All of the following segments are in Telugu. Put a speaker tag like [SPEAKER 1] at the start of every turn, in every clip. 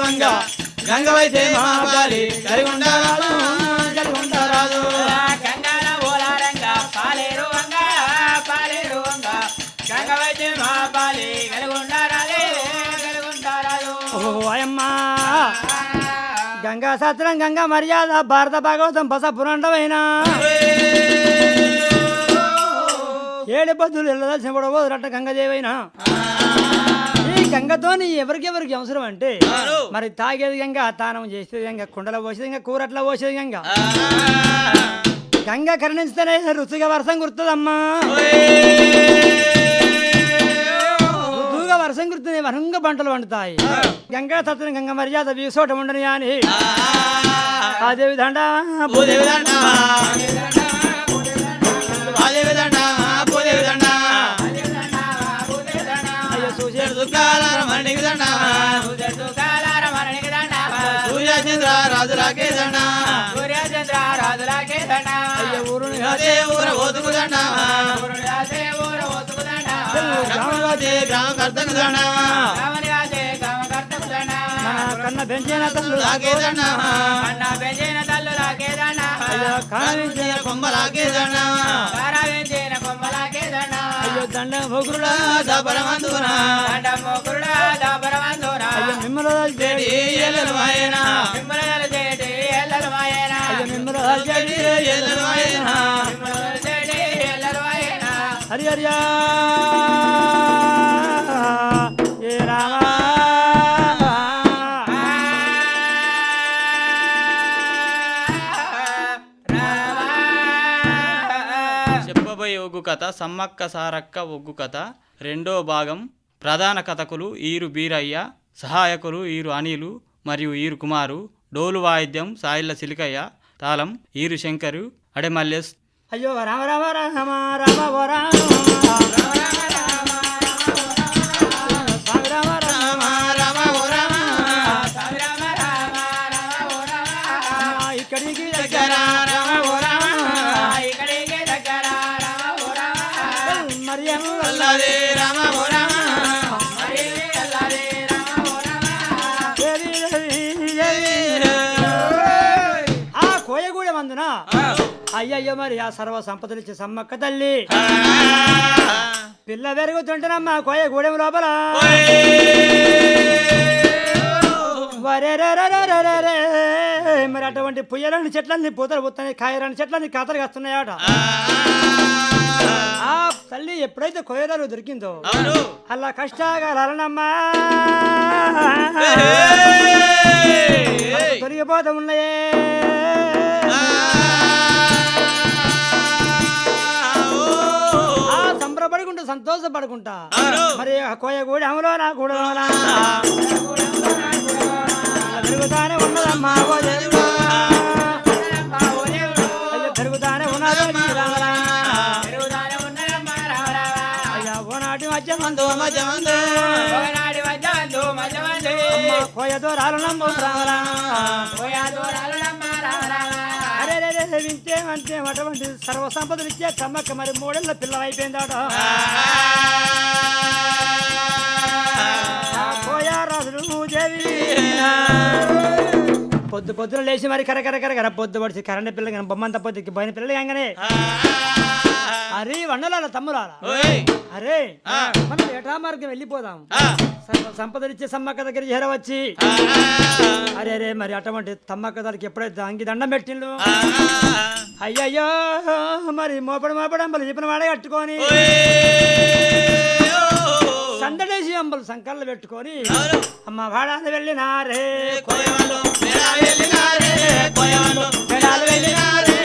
[SPEAKER 1] పాలేరు వంగ గంగవైతే కలిగుండారాదు ఓ అయమ్మా గంగా సత్రం గంగా మర్యాద భారత భాగవతం బస పురాణమైన? ఏడు బద్దులు వెళ్ళదలసిన కూడా రట్ట గంగదేవైనా. ఈ గంగతో ఎవరికెవరికి అవసరం అంటే మరి తాగేది గంగ తానం చేసేది గంగ కుండలో పోసేది గంగ కూరట్లో పోసేది గంగ. గంగ కరుణిస్తేనే రుచిగా వర్షం రుతుగా వర్షం కుడుతుంది వరంగ పంటలు పండుతాయి. గంగా తత్వం గంగ మర్యాద వీసోట ఉండని అని దండ. భూదేవి దండ. సూర్యుడు దుఃఖాల మణికి దండ. గ్రామవాసి గ్రామకర్తకు దండ మన కన్న పెంచిన తల్లు లాగే దండ అయ్యో కావించిన అయ్యో మిమ్మల్ని చేడి మాయన అయ్యో మిమ్మల్ని చేడి మాయన హరి హరియా
[SPEAKER 2] ఒగ్గు కథ సమ్మక్క సారక్క ఒగ్గు కథ రెండో భాగం ప్రధాన కథకులు ఈరు బీరయ్య సహాయకులు ఈరు అనిలు మరియు ఈరు కుమారు డోలు వాయిద్యం సాయిల సిలికయ్య తాళం ఈరు శంకరు అడెమల్లెస్
[SPEAKER 1] అయ్యో రామ రామ రామ రామ రామ రామ అయ్యయ్యో మరి ఆ సర్వ సంపదలిచ్చే సమ్మక్క తల్లి. పిల్ల పెరుగుతుంటేనమ్మా కోయగూడెం లోపల. వరెరెరెరెరెరెరె. మరి అటువంటి పుయ్యలని చెట్లన్నీ పూతలు పుత్తాయి కాయరాని చెట్లన్నీ కాతలు కాస్తున్నాయట. ఆ తల్లి ఎప్పుడైతే కోయరాలు దొరికిందో అలా కష్టాగాలనమ్మా తొలగిపోతా ఉన్నాయే సంబరపడుకుంటా సంతోషపడుకుంటా. మరి కోయ కూడా అమలో నా కూడా పెరుగుతానే ఉన్నదమ్మా పెరుగుతానే ఉన్నదో రామరా అయ్యా ఓనాటి మధ్యమందు మధ్యమందు. అమ్మ కోయ దూరాలు నమ్ము రామరా అరే రే రే అంటే అటువంటి సర్వ సంపదలు ఇచ్చే కమ్మక్క మరి మూడేళ్ళ పిల్లలు అయిపోయిందాట కోయా రాజులు దేవి పొద్దు పొద్దున లేచి మరి కర కర కర కర పొద్దు పడిచి కరెంట్ పిల్లలు కానీ బొమ్మంత పొద్దుకి పోయిన పిల్లలు కాగానే. అరే వండలాల తమ్ములాల అరే మనం ఏటా మార్గం వెళ్ళిపోదాం? సర్వ సంపదలిచ్చే సమ్మక్క దగ్గర చేరవచ్చి అరే అరే మరి అటువంటి తమ్మక్క దగ్గరికి ఎప్పుడైతే అంగి దండం పెట్టిండు? అయ్యయ్యో మరి మోపడు మోపడు చెప్పిన వాడే కట్టుకొని. సందడేసి అంబలు సంకళ్ళు పెట్టుకొని అమ్మ వాడాలు వెళ్ళినారే వెళ్ళినారే వెళ్ళినారే.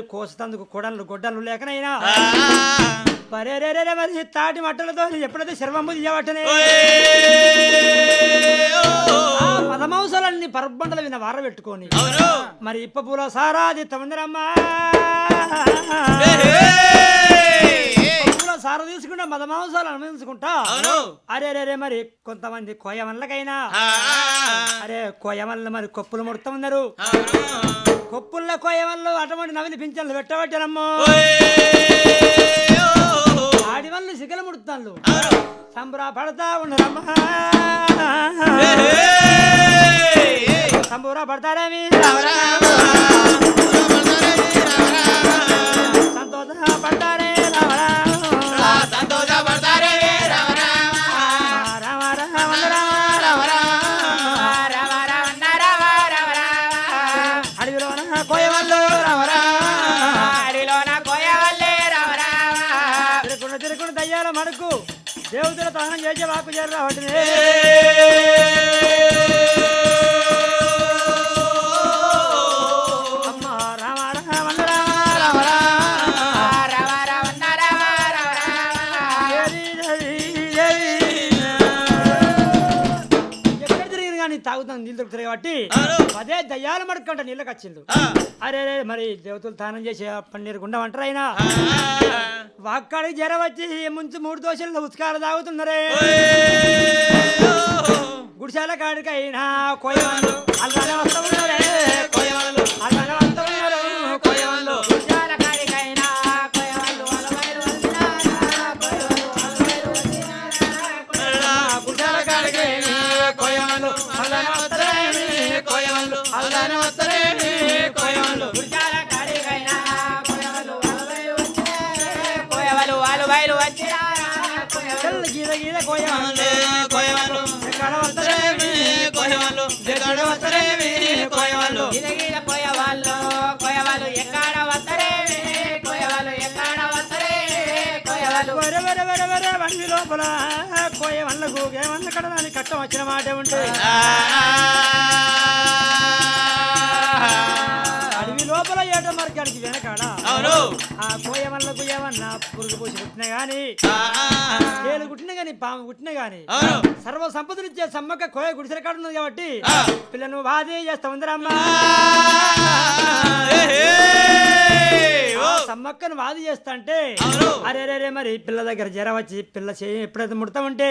[SPEAKER 1] మరి కోసతందుకు కొడలు గొడ్డలు లేకనైనా. మరి తాటి మట్టలతో ఎప్పుడైతే శర్వంబు తీయబట్టనే? ఆ పదమాంసాలన్నీ పరబండల మీద వార పెట్టుకొని. మరి ఇప్ప పూల సారాది తమందరమ్మా పూల సార తీసుకుంటా మదమాంసాలు అనుభవించుకుంటా. అరే రే రే మరి కొంతమంది కోయమల్లకైనా. అరే కోయమల్ల మరి కొప్పులు ముడతా ఉన్నారు. కొప్పుల్లో కోయమల్లు అటువంటి నవిలి పింఛన్లు పెట్టబట్టారమ్మో. ఆడి వాళ్ళు సిగలు ముడుతాళ్ళు. సంబరా పడతా ఉన్నారమ్మా సంబూరా పడతారేమి? సంతోష దేవతల దహనం చేసే వాకు చేరు రావట్లే కాబట్టి అదే దయ్యాల మడుకంట నీళ్ళకి వచ్చిండు అరే మరి దేవతలు తానం చేసి పన్నీరు గుండం అంటారు అయినా వాక్కడికి జర వచ్చి ముంచు మూడు దోశలు ఉస్కాలు తాగుతున్నారే. గుడిసాల కాడికైనా కోయవాళ్ళు. అల్లానే వస్తా ఉన్నారే. కోయవాళ్ళు. వరే వరే వరే వరే వండి లోపల కోయ వన్లకు ఏమన్న కడదాని కట్టం వచ్చిన మాట ఉంటుంది ఏట మరకాడికి వెనకాడ? ఆ కోయ వన్లకు ఏమన్నా పురుగు పూసి పుట్టిన గాని ఏలు కుట్టిన గాని పాము కుట్టిన గాని సర్వ సంపదలు ఇచ్చే సమ్మక్క కోయ గుడిసెల కాడ ఉన్నది కాబట్టి పిల్లను బాధే చేస్తా ఉందరమ్మా ఆ సమ్మక్కను వాది చేస్తా అంటే అరే రే మరి పిల్ల దగ్గర జర వచ్చి పిల్ల చేయి ఎప్పుడైతే ముడతా ఉంటే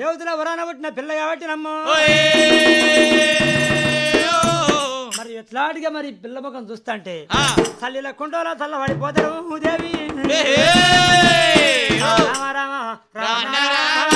[SPEAKER 1] దేవతల వరాన పుట్టిన పిల్ల కాబట్టి నమ్మ మరి ఎట్లాంటిగా మరి పిల్ల ముఖం చూస్తా అంటే తల్లిల కుండోలా చల్ల పడిపోతారు దేవి రామ రామ రామ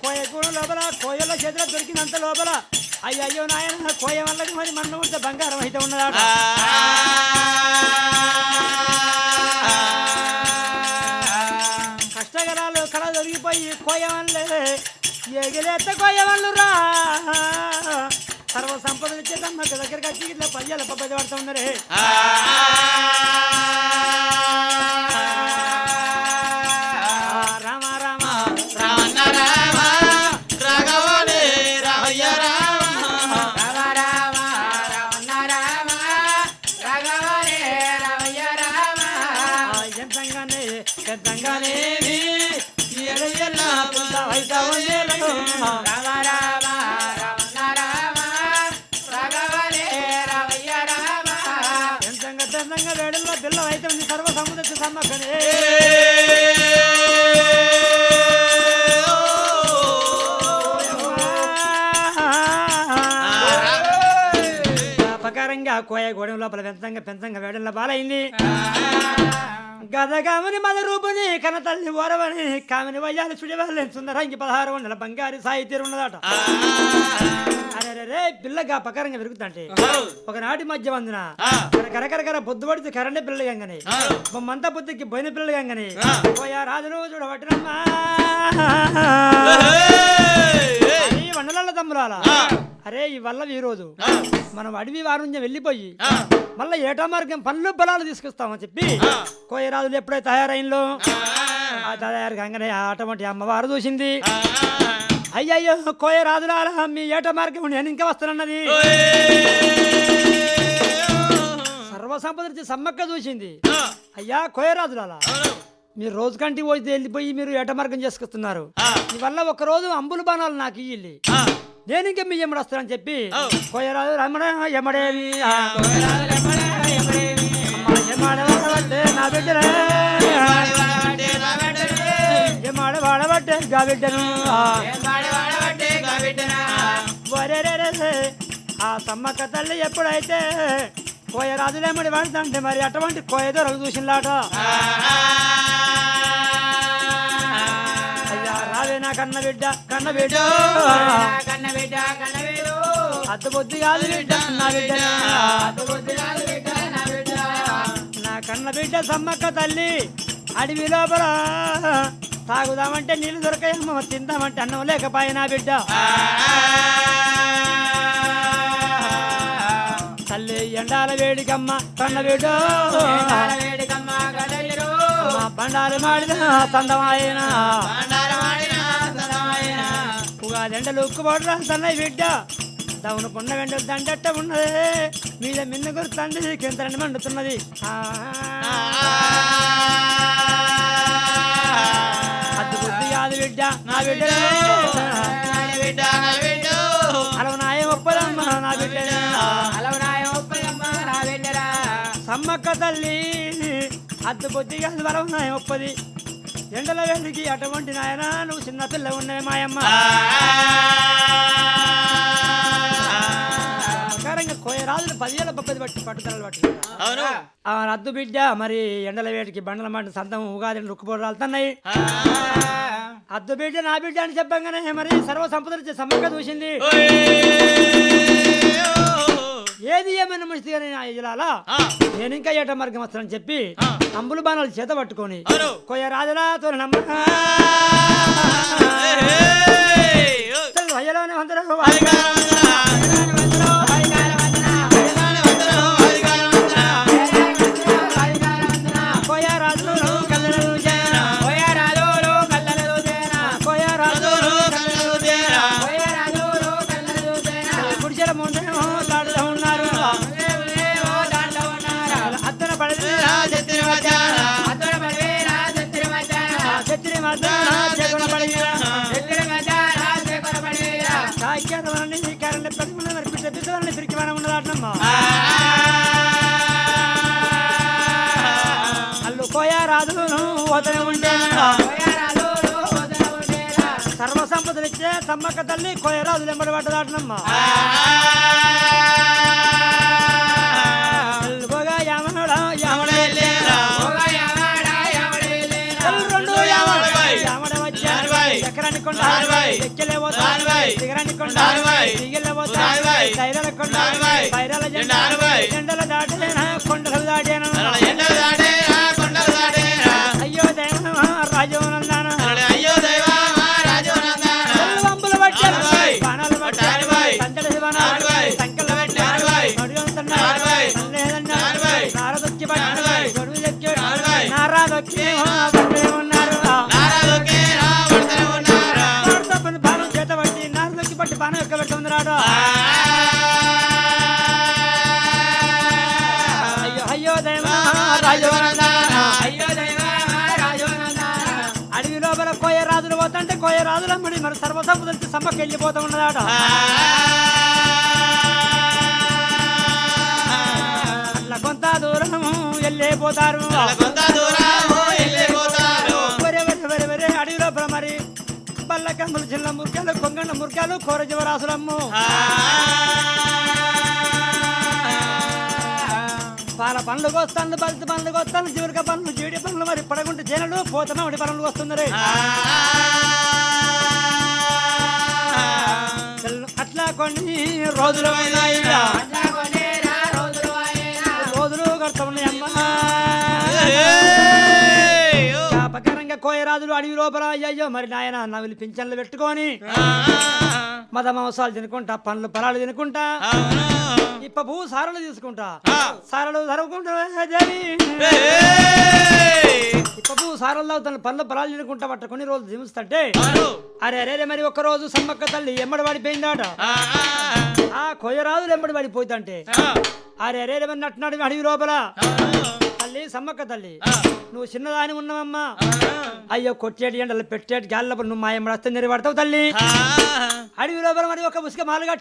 [SPEAKER 1] కోయ కూడా లోపల కోయల చేతిలో దొరికినంత లోపల అయ్యో నాయన కోయ వల్లకి మరి మన్ను ఉంటే బంగారం అయితే ఉన్నదాట. కష్టగలాలు కళ దొరికిపోయి కోయ ఎగిలేస్తే ఎగిలేత రా సర్వ సంపదలు ఇచ్చేదమ్మ సమ్మక్క దగ్గరికి వచ్చి ఇట్లా పయ్యాల పబ్బది పడుతూ ఉన్నారే. ప్రకారంగా కోయ గోడెం లోపల పెంచంగా పెంచంగా వేడల్లో బాలైంది గదగామని మద రూపుని కన తల్లి ఓరవని కామని వయ్యాలి చుడివాళ్ళని సుందరంగి పదహారు వందల బంగారు సాహిత్యం ఉన్నదట. అరే రే పిల్లగా పకరంగా పెరుగుతుంటే ఒకనాటి మధ్య వందన కరకరకర పొద్దు పడితే కరెంట్ పిల్లలు గంగని బొమ్మంతా పొద్దుకి బోయిన పిల్లలు గంగని పోయా రాజులు చూడబట్టినమ్మా వండలాల తమ్మురాల అరే ఈ వల్ల ఈ రోజు మనం అడవి వారుణ్యం వెళ్ళిపోయి మళ్ళీ ఏటా మార్గం పనులు పొలాలు తీసుకొస్తామని చెప్పి కోయరాజులు ఎప్పుడైతే తయారైందో ఆ. తయారు కాగానే అటువంటి అమ్మవారు చూసింది. అయ్యయ్యో కోయరాజులాల మీ ఏట మార్గం నేను ఇంకా వస్తానన్నది. సర్వసంపద సమ్మక్క చూసింది. అయ్యా కోయరాజులాల మీరు రోజు కంటి పోయి వెళ్ళిపోయి మీరు ఏట మార్గం చేసుకొస్తున్నారు. ఈ వల్ల ఒక రోజు అంబులు బాణాలు నాకు ఇయ్యి నేను ఇంకా మీ ఎమ్మడి వస్తానని చెప్పి కోయరాజు రమణ ఎమ్మడేవి ఆ. నా బిడ్డనే. వాడబట్టే గా బిడ్డను. సమ్మక్క తల్లి ఎప్పుడైతే కోయరాజులేమడి వాడుతుంటే మరి అటువంటి కోయ దొరకు చూసిందాట రావే నా కన్న బిడ్డ. కన్న బిడ్డ అద్దు బుద్ధి కాదు బిడ్డ నా బిడ్డ నా కన్న బిడ్డ సమ్మక్క తల్లి అడవి లోపల. తాగుదామంటే నీళ్ళు దొరకాయమ్మ తిందామంటే అన్నం లేకపోయే నా బిడ్డ. తల్లి ఎండాల వేడికమ్మ కన్న బిడ్డ. బండాలు మాడిన తందమాయన ఉగాది ఎండలు ఉక్కుబోడ్రా తన్నయ్య బిడ్డ. దవును కొండ వెంట దండట్ట ఉన్నది. మీద మిన్న గుర్తండి కింద మండుతున్నది. ఆ. అద్దు బుద్ధి కాదు బిడ్డ నా బిడ్డ. అలవ నాయ ఒప్పదమ్మ నా బిడ్డ సమ్మక్క తల్లి అద్దు బుద్ధి కాదు వరవ నాయ ఒప్పది ఎండల వేడికి అటువంటి నాయన నువ్వు చిన్న పిల్ల ఉన్నవి మాయమ్మ. కోయరాజులు పదివేల పట్టుదలలు ఆ రద్దు బిడ్డ మరి ఎండల వేడికి బండల మాట సంతం ఉగాది రుక్కుపోడు రాలుతున్నాయి అద్దు బిడ్డ నా బిడ్డ అని చెప్పంగానే మరి సర్వ సంపదలు సమ్మక్క చూసింది ఏది ఏమైనా మంచిదిగానే నా ఇలాలా నేను ఇంకా ఏట మార్గం వస్తానని చెప్పి అంబులు బాణాలు చేత పట్టుకొని. కొయ్య రాజులా తోరణమ్మ అయ్యలోనే అందరూ పిట్టలని తిరిగి మనం ఉన్నదాటమ్మా అల్లు కోయ రాజును ఉంటే సర్వ సంపదలు ఇచ్చే సమ్మక్క తల్లి కోయ రాజులు ఎంబడి పడ్డదాటనమ్మా. ఎకరాని కొండ ఎక్కలే పోతారు దిగరాని కొండ దిగలే పోతారు దైరాల కొండ బైరాల జెండా జెండల దాటేనా కొండలు దాటేనా అయ్యో దేవ రాజవనందాన పట్టారు. బాణాలు పట్టారు. సంతడి బాణాలు సంకలు నారదొచ్చి నారాదొచ్చి సర్వసంపదలిసి సమ్మకి వెళ్ళిపోతూ ఉన్నదాట. అట్లా కొంత దూరం వెళ్ళిపోతారు. వరే వరే వరే వరే అడవి లోపల మరి బల్లకమ్మలు చిన్న మురికాలు కొంగండ మురికాలు కోర జీవరాసులమ్ము పాల పండ్లు కోస్తాను బంతి పండ్లు కోస్తాను జీవిక పండ్లు జీడి పండ్లు మరి పడకుంటే జైలు పోతమామిడి పండ్లు వస్తుంది కొన్ని కోయరాజులు అడవి లోపల అయ్యయ్యో మరి నాయన నవిలి పింఛన్లు పెట్టుకొని మద మాంసాలు తినుకుంటా పండ్లు పొలాలు తినుకుంటా ఇప్ప భూ సారలు తీసుకుంటా. సారలు జరుపుకుంటా దేవి? ఇప్ప భూ సారలు తాగుతాను పండ్లు పొలాలు తినుకుంటా పట్ట కొన్ని రోజులు జీవిస్తుంటే అరే అరే మరి ఒక్క రోజు సమ్మక్క తల్లి ఎమ్మడి పడిపోయిందాట. ఆ కొయ్యరాజులు ఎంబడి పడిపోతుంటే అరే అరే అరే, మరి నట్టునాడు అడవి లోపల. తల్లి సమ్మక్క తల్లి. నువ్వు చిన్నదాని ఉన్నావమ్మా. అయ్యో కొట్టేటి ఎండలు పెట్టేటి గాలిలోపల నువ్వు మా ఎమ్మడి వస్తే నిలబడతావు తల్లి అడవి లోపల మరి ఒక ముసుక మాల మీద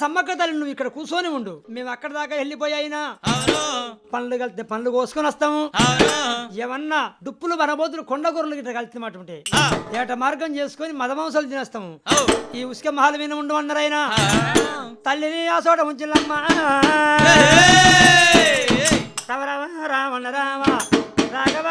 [SPEAKER 1] సమ్మక్క తల్లి నువ్వు ఇక్కడ కూర్చొని ఉండు. మేము అక్కడ దాకా వెళ్ళిపోయాయినా పండ్లు కలితే పండ్లు కోసుకొని వస్తాము. ఏమన్నా దుప్పులు మనబోతులు కొండ గొర్రెలు గిట్ట కలిసినటువంటి ఏట మార్గం చేసుకొని మదమాంసాలు తినేస్తాము. ఈ ఉసుక మహాల మీద ఉండు అన్నారైనా తల్లిని ఆ చోట ఉంచిల్లమ్మా. రామ రామ రావణ రామ రాఘవ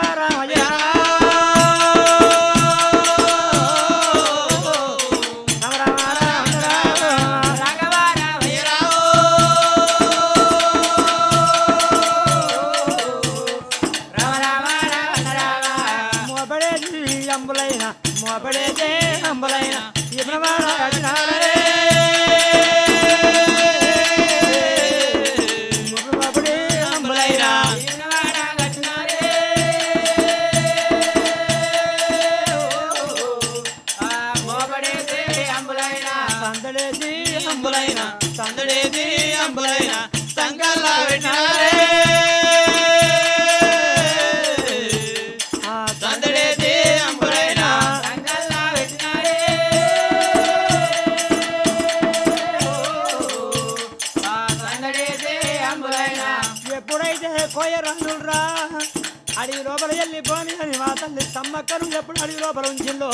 [SPEAKER 1] తల్లి సమ్మక్కను ఎప్పుడు అడవి లోపల ఉంచిందో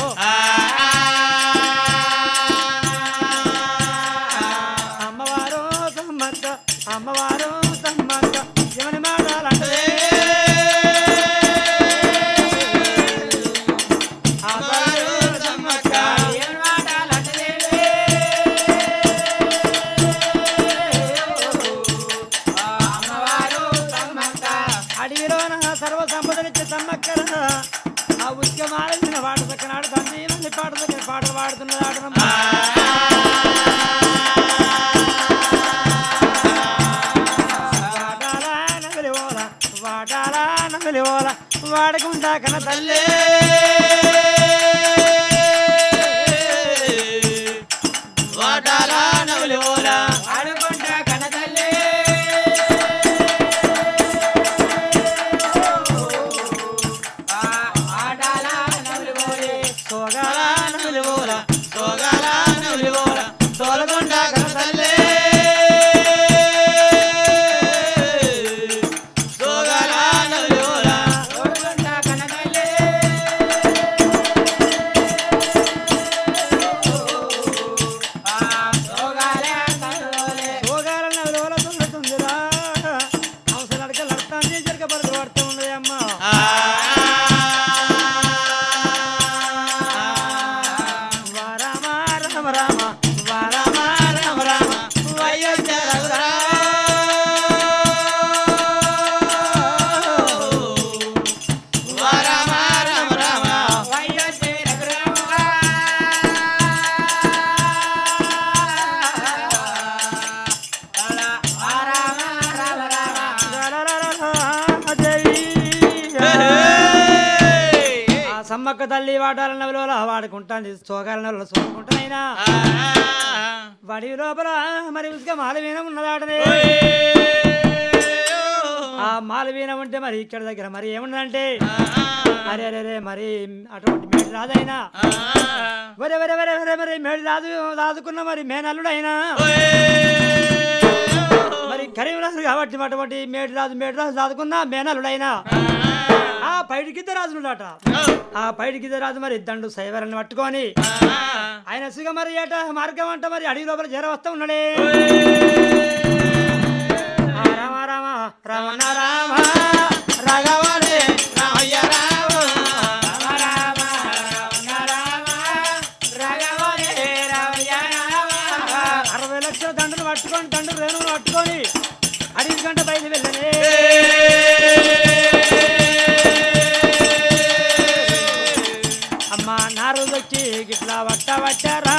[SPEAKER 1] వాడుకుంటాను సోగాల నవలో చూడుకుంటానైనా వడి లోపల మరి ఉసుక మాలవీన ఉన్నదాటనే ఆ మాలవీన ఉంటే మరి ఇక్కడ దగ్గర మరి ఏముందంటే అరే అరే రే మరి అటువంటి మేడి రాదైనా? వరే వరే వరే వరే మరి మేడి రాదు రాదుకున్న మరి మేనల్లుడైనా? మరి కరీంనగర్ కాబట్టి అటువంటి మేడు రాదు మేడు రాదు రాదుకున్న మేనల్లుడైనా? ఆ పైడికిద్ద రాజునుడాట ఆ పైడికిద్ద రాజు మరి దండు సైవరని పట్టుకొని ఆయన సుగ మరి ఏట మార్గం అంట మరి అడవి లోపల జర వస్తా ఉన్నాడే. రమణ రామ
[SPEAKER 2] రామ
[SPEAKER 1] రామ రామ రాఘవనే రామయ్య రామ. అరవై లక్షల దండలు పట్టుకొని దండలు రేణువులు పట్టుకొని అడవి గంట బయలు వెళ్ళనే గిట్లా వట్ట వట్టారా?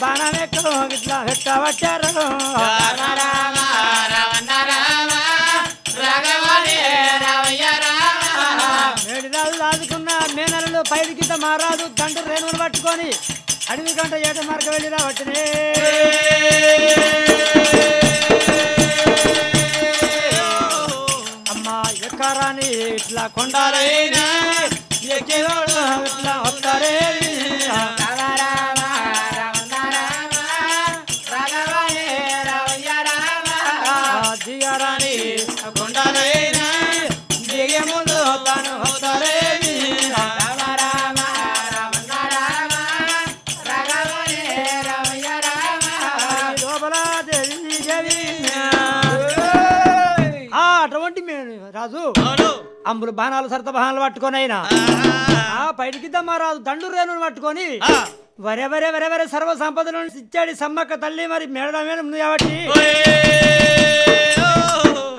[SPEAKER 1] బాణం ఎక్కువ గిట్లా పెట్ట వట్టారు?
[SPEAKER 2] రామ రాఘవనే
[SPEAKER 1] మేనలు కింద మారాదు దండు రేణువులు పట్టుకొని అడవి గంట ఏట మార్గ వెళ్ళి రావట్టునే అమ్మ ఎక్కరాని ఇట్లా కొండాలేని అంబులు బాణాలు సరత బాణాలు పట్టుకొని అయినా. ఆ పైడికి రాజు దండు రేణుని పట్టుకొని. వరే వరే వరే వరే సర్వ సంపదలను ఇచ్చాడు సమ్మక్క తల్లి మరి మేడ మీద ఉంది కాబట్టి.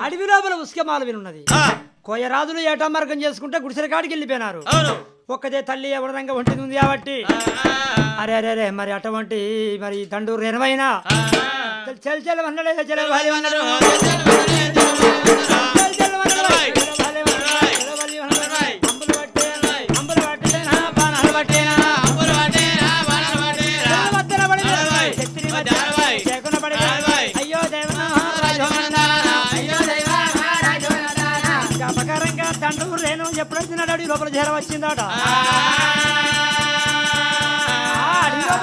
[SPEAKER 1] అడవి లోపల ఉస్కమాలు వినున్నది కోయరాజులు ఏటా మార్గం చేసుకుంటే గుడిసెల కాడికి వెళ్ళిపోయినారు. ఒక్కదే తల్లి ఎవరిదంగా ఒంటిది ఉంది కాబట్టి. అరే అరే అరే మరి అటువంటి మరి దండు రేణువైనా చెల్ చెల్ వన్నడే చెల్ చెల్ దండు రేణు ఎప్పుడు వచ్చినాడు అడవి లోపల చేర వచ్చిందట.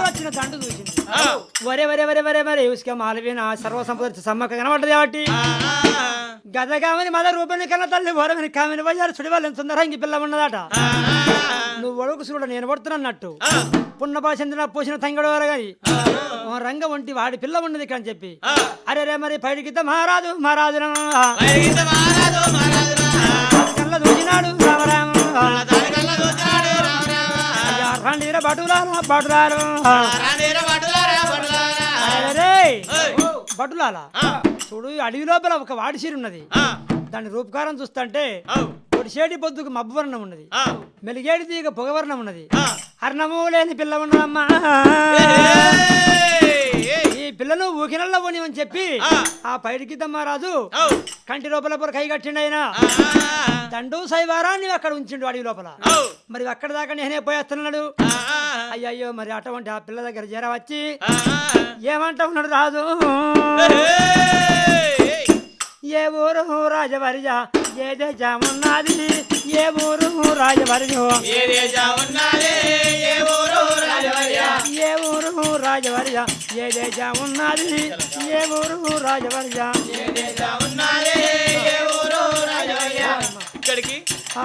[SPEAKER 1] వచ్చిన దండు చూసింది. వరే వరే వరే వరే వరే ఉసుక మాలవీన సర్వసంపద సమ్మక్క కనబడ్డది కాబట్టి గదగామని మద రూపని కన్న తల్లి వరమని కామిని వయ్యారు సుడి వాళ్ళని సుందరంగి పిల్ల ఉన్నదట. నువ్వు ఒడుకు చూడ నేను పడుతున్నట్టు పున్నపా చెందిన పూసిన తంగడు వరగని ఓ రంగ వంటి వాడి పిల్ల ఉన్నది ఇక్కడ అని చెప్పి. అరే రే మరి పైడికిద్ద మహారాజు మహారాజు కళ్ళ దూచినాడు రామరామ అయ్యా, రండిర బటులారా బటులారు అరే బటులాల చూడు అడవి లోపల ఒక వాడిసీరు ఉన్నది దాని రూపకారం చూస్తుంటే పొడిసేటి పొద్దుకు మబ్బు వర్ణం ఉన్నది మెలిగేడి తీగ పొగవర్ణం ఉన్నది అర్ణము లేని పిల్ల ఉన్నదమ్మా పిల్లను ఊకినల్లో పోనివని చెప్పి ఆ. పైడికి రాజు కంటి లోపల పొర కై కట్టిండు ఆయన. దండు సైవారాన్ని అక్కడ ఉంచిండు అడవి లోపల. మరి అక్కడ దాకా నేనే పోయేస్తున్నాడు. అయ్యయ్యో మరి అటువంటి ఆ పిల్ల దగ్గర చేర వచ్చి ఏమంటా ఉన్నాడు రాజు? ఏ ఊరు రాజవరిజ ఏ దేశమున్నది ఏ ఊరు రాజవరిజ? ఏ ఊరు రాజవరిజ ఏ దేశమున్నది ఏ ఊరు రాజవరిజ
[SPEAKER 2] ఇక్కడికి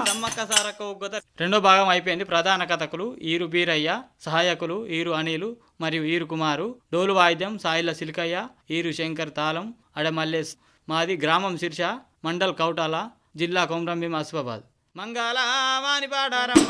[SPEAKER 2] సమ్మక్క సారక్క ఉగ్గుత రెండో భాగం అయిపోయింది. ప్రధాన కథకులు ఈరు బీరయ్య సహాయకులు ఈరు అనిలు మరియు ఈరు కుమారు డోలు వాయిద్యం సాయిల సిలికయ్య ఈరు శంకర్ తాళం అడమల్లేస్ మాది గ్రామం శిర్ష మండల్ కౌటాల జిల్లా కొమరంభీం అస్బాబాద్ మంగళవాని పాడారమ్మ